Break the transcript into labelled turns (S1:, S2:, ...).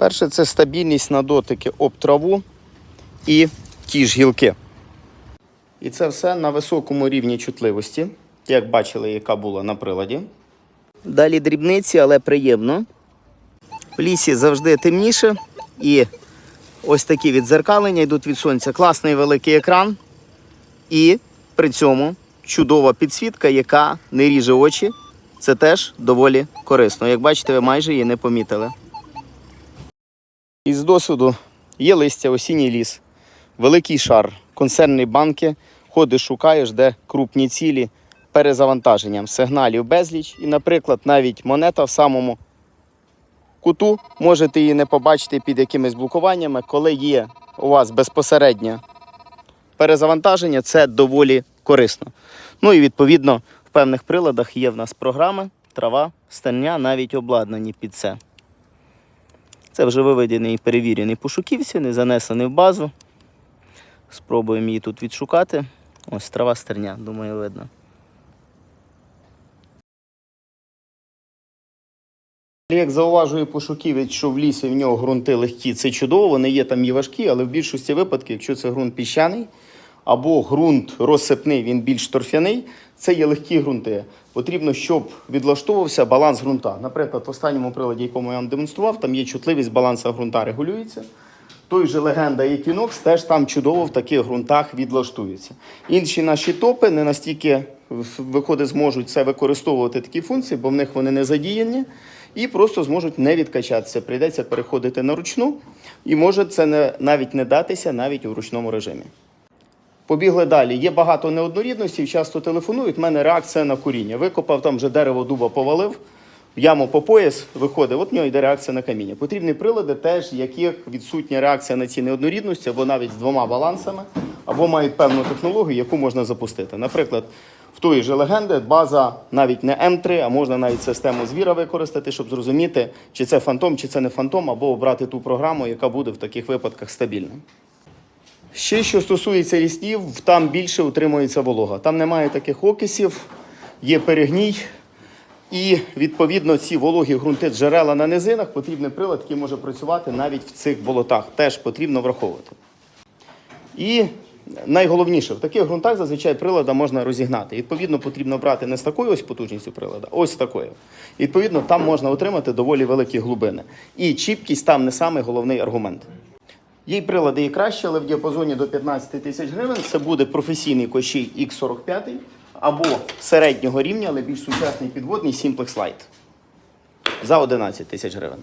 S1: Перше це стабільність на дотики об траву і ті ж гілки. І це все на високому рівні чутливості, як бачили, яка була на приладі. Далі дрібниці, але приємно. В лісі завжди темніше і ось такі відзеркалення йдуть від сонця. Класний великий екран. І при цьому чудова підсвітка, яка не ріже очі. Це теж доволі корисно. Як бачите, ви майже її не помітили. Із досвіду є листя, осінній ліс, великий шар, консервні банки. Ходиш, шукаєш, де крупні цілі перезавантаженням сигналів безліч. І, наприклад, навіть монета в самому куту можете її не побачити під якимись блокуваннями, коли є у вас безпосереднє перезавантаження, це доволі корисно. Ну і відповідно в певних приладах є в нас програми, трава, стерня, навіть обладнані під це. Це вже виведений і перевірений пошуківці, не занесений в базу. Спробуємо її тут відшукати. Ось трава стерня, думаю, видно. Як зауважує пошуківець, що в лісі в нього ґрунти легкі, це чудово, вони є там і важкі, але в більшості випадків, якщо це ґрунт піщаний або ґрунт розсипний, він більш торфяний, це є легкі ґрунти. Потрібно, щоб відлаштовувався баланс ґрунта. Наприклад, в останньому приладі, якому я вам демонстрував, там є чутливість балансу ґрунта регулюється. Той же легенда Equinox теж там чудово в таких ґрунтах відлаштується. Інші наші топи не настільки виходить, зможуть це використовувати такі функції, бо в них вони не задіяні, і просто зможуть не відкачатися. Прийдеться переходити на ручну, і може це не, навіть не датися навіть у ручному режимі. Побігли далі. Є багато неоднорідностей, часто телефонують. в мене реакція на куріння. Викопав там вже дерево дуба повалив, в яму по пояс виходить, от в нього йде реакція на каміння. Потрібні прилади, теж яких відсутня реакція на ці неоднорідності, або навіть з двома балансами, або мають певну технологію, яку можна запустити. Наприклад, в тої ж легенди база навіть не М3, а можна навіть систему звіра використати, щоб зрозуміти, чи це фантом, чи це не фантом, або обрати ту програму, яка буде в таких випадках стабільною. Ще що стосується лісів, там більше утримується волога. Там немає таких окисів, є перегній. І відповідно ці вологі ґрунти джерела на низинах потрібний прилад, який може працювати навіть в цих болотах. Теж потрібно враховувати. І найголовніше, в таких ґрунтах зазвичай прилада можна розігнати. Відповідно, потрібно брати не з такою ось потужністю прилада, ось такою. Відповідно, там можна отримати доволі великі глибини. І чіпкість там не самий головний аргумент. Є й прилади і краще, але в діапазоні до 15 тисяч гривень це буде професійний кощій X45 або середнього рівня, але більш сучасний підводний Simplex Lite за 11 тисяч гривень.